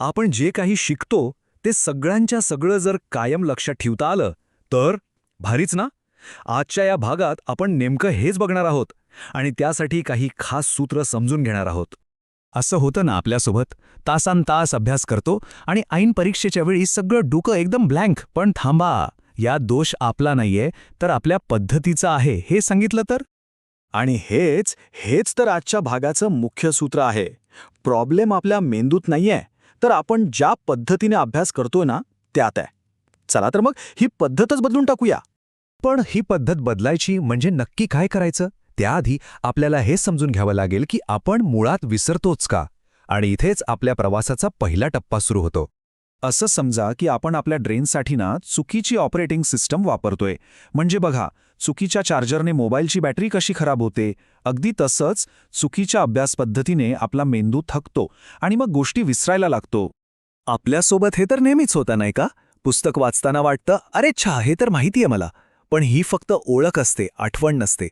आपण जे काही शिकतो ते सगळ्यांच्या सगळं जर कायम लक्षात ठेवता आलं तर भारीच ना? आजच्या या भागात आपण नेमकं हेच बघणार आहोत आणि त्यासाठी काही खास सूत्र समजून घेणार आहोत. असं होतं ना आपल्यासोबत? तासान तास अभ्यास करतो आणि ऐन परीक्षेच्या वेळी सगळं डोकं एकदम ब्लँक. पण थांबा या दोष आपला नाहीये तर आपल्या पद्धतीचा आहे हे सांगितलं तर? आणि हेच हेच तर आजच्या भागाचं मुख्य सूत्र आहे. प्रॉब्लेम आपल्या मेंदूत नाहीये. तर आपण ज्या पद्धतीने अभ्यास करतोय ना त्यात आहे. चला तर मग ही पद्धतच बदलून टाकूया. पण ही पद्धत बदलायची म्हणजे नक्की काय करायचं? त्याआधी आपल्याला हे समजून घ्यावं लागेल की आपण मुळात विसरतोच का? आणि इथेच आपल्या प्रवासाचा पहिला टप्पा सुरू होतो. असं समजा की आपण आपल्या ड्रेनसाठी ना चुकीची ऑपरेटिंग सिस्टम वापरतोय. म्हणजे बघा चुकीच्या चार्जरने मोबाईलची बॅटरी कशी खराब होते अगदी तसंच चुकीच्या अभ्यास पद्धतीने आपला मेंदू थकतो आणि मग गोष्टी विसरायला लागतो. आपल्यासोबत हे तर नेहमीच होतं नाही का? पुस्तक वाचताना वाटतं अरे छा हे तर माहिती आहे मला. पण ही फक्त ओळख असते आठवण नसते.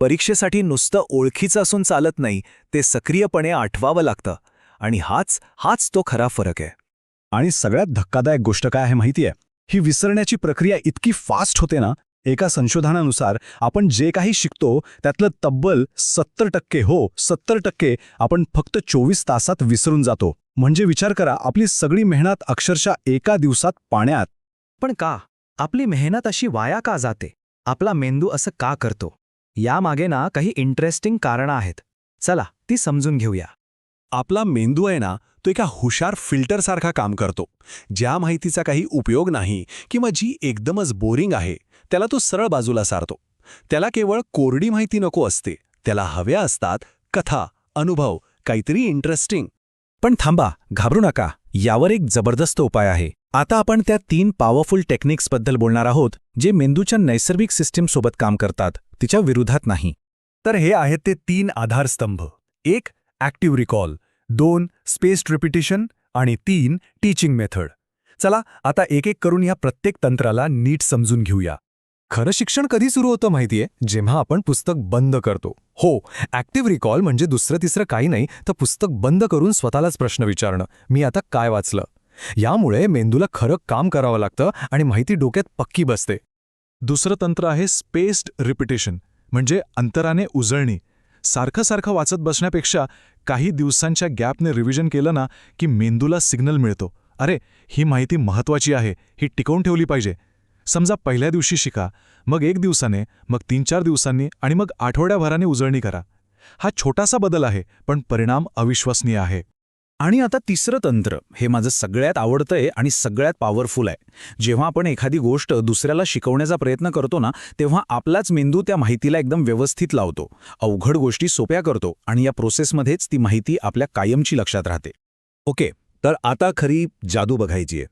परीक्षेसाठी नुसतं ओळखीचं असून चालत नाही ते सक्रियपणे आठवावं लागतं. आणि हाच हाच तो खरा फरक आहे. आणि सगळ्यात धक्कादायक गोष्ट काय आहे माहिती आहे ही विसरण्याची प्रक्रिया इतकी फास्ट होते ना एका संशोधनानुसार आपण जे काही शिकतो त्यातलं तब्बल सत्तर टक्के हो सत्तर टक्के आपण फक्त चोवीस तासात विसरून जातो. म्हणजे विचार करा आपली सगळी मेहनत अक्षरशः एका दिवसात पाण्यात. पण का? आपली मेहनत अशी वाया का जाते? आपला मेंदू असं का करतो? यामागे ना काही इंटरेस्टिंग कारणं आहेत. चला ती समजून घेऊया. आपला मेंदू आहे ना तो एका हुशार फिल्टरसारखा काम करतो. ज्या माहितीचा काही उपयोग नाही किंवा जी एकदमच बोरिंग आहे त्याला तो सरळ बाजूला सारतो. त्याला केवळ कोरडी माहिती नको असते त्याला हव्या असतात कथा अनुभव काहीतरी इंटरेस्टिंग पण थांबा घाबरू नका यावर एक जबरदस्त उपाय आहे. आता आपण त्या तीन पॉवरफुल टेक्निक्सबद्दल बोलणार आहोत जे मेंदूच्या नैसर्गिक सिस्टीमसोबत काम करतात तिच्या विरोधात नाही. तर हे आहेत ते तीन आधारस्तंभ. एक ॲक्टिव्ह रिकॉल दोन स्पेस्ड रिपिटिशन आणि तीन टीचिंग मेथड चला आता एक एक करून या प्रत्येक तंत्राला नीट समजून घेऊया. खरं शिक्षण कधी सुरू होतं माहितीये? जेव्हा आपण पुस्तक बंद करतो. हो ॲक्टिव्ह रिकॉल म्हणजे दुसरं तिसरं काही नाही तर पुस्तक बंद करून स्वतःलाच प्रश्न विचारणं. मी आता काय वाचलं? यामुळे मेंदूला खरं काम करावं लागतं आणि माहिती डोक्यात पक्की बसते. दुसरं तंत्र आहे स्पेस्ड रिपिटेशन म्हणजे अंतराने उजळणी. सारखं सारखं वाचत बसण्यापेक्षा काही दिवसांच्या गॅपने रिव्हिजन केलं ना की मेंदूला सिग्नल मिळतो. अरे ही माहिती महत्वाची आहे ही टिकवून ठेवली पाहिजे. समजा पहिल्या दिवशी शिका मग एक दिवसाने मग तीन चार दिवसांनी आणि मग आठवड्याभराने उजळणी करा. हा छोटासा बदल आहे पण परिणाम अविश्वसनीय आहे. आणि आता तिसरं तंत्र. हे माझं सगळ्यात आवडतंय आणि सगळ्यात पॉवरफुल आहे. जेव्हा आपण एखादी गोष्ट दुसऱ्याला शिकवण्याचा प्रयत्न करतो ना तेव्हा आपलाच मेंदू त्या माहितीला एकदम व्यवस्थित लावतो. अवघड गोष्टी सोप्या करतो आणि या प्रोसेसमध्येच ती माहिती आपल्या कायमची लक्षात राहते. ओके तर आता खरी जादू बघायची आहे.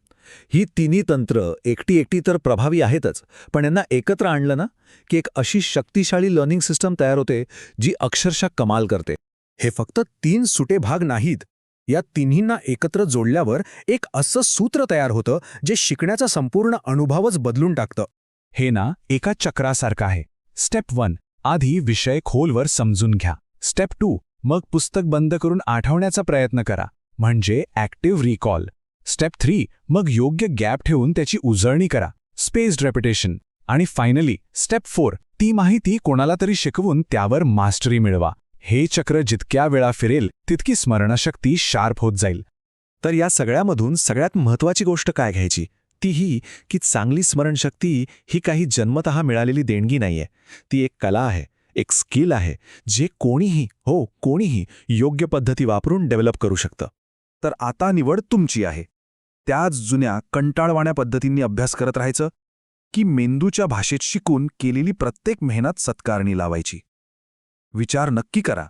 ही तिन्ही तंत्र एकटी एकटी तर प्रभावी आहेतच पण यांना एकत्र आणलं ना की एक अशी शक्तिशाली लर्निंग सिस्टम तयार होते जी अक्षरशः कमाल करते. हे फक्त तीन सुटे भाग नाहीत. या तिन्हींना एकत्र जोडल्यावर एक असं सूत्र तयार होतं जे शिकण्याचा संपूर्ण अनुभवच बदलून टाकतं. हे ना एका चक्रासारखं आहे. स्टेप वन आधी विषय खोलवर समजून घ्या. स्टेप टू मग पुस्तक बंद करून आठवण्याचा प्रयत्न करा. म्हणजे ॲक्टिव्ह रिकॉल स्टेप थ्री मग योग्य गॅप ठेवून त्याची उजळणी करा. स्पेस्ड रेपिटेशन आणि फायनली स्टेप फोर ती माहिती कोणाला तरी शिकवून त्यावर मास्टरी मिळवा. हे चक्र जितक्या वेळा फिरेल तितकी स्मरणशक्ती शार्प होत जाईल. तर या सगळ्यामधून सगळ्यात महत्त्वाची गोष्ट काय घ्यायची? ती ही की चांगली स्मरणशक्ती ही काही जन्मतः मिळालेली देणगी नाहीये. ती एक कला आहे एक स्किल आहे जे कोणीही हो कोणीही योग्य पद्धती वापरून डेव्हलप करू शकतं. तर आता निवड तुमची आहे. त्याच जुन्या कंटाळवाण्या पद्धतींनी अभ्यास करत राहायचं की मेंदूच्या भाषेत शिकून केलेली प्रत्येक मेहनत सत्कारणी लावायची. विचार नक्की करा.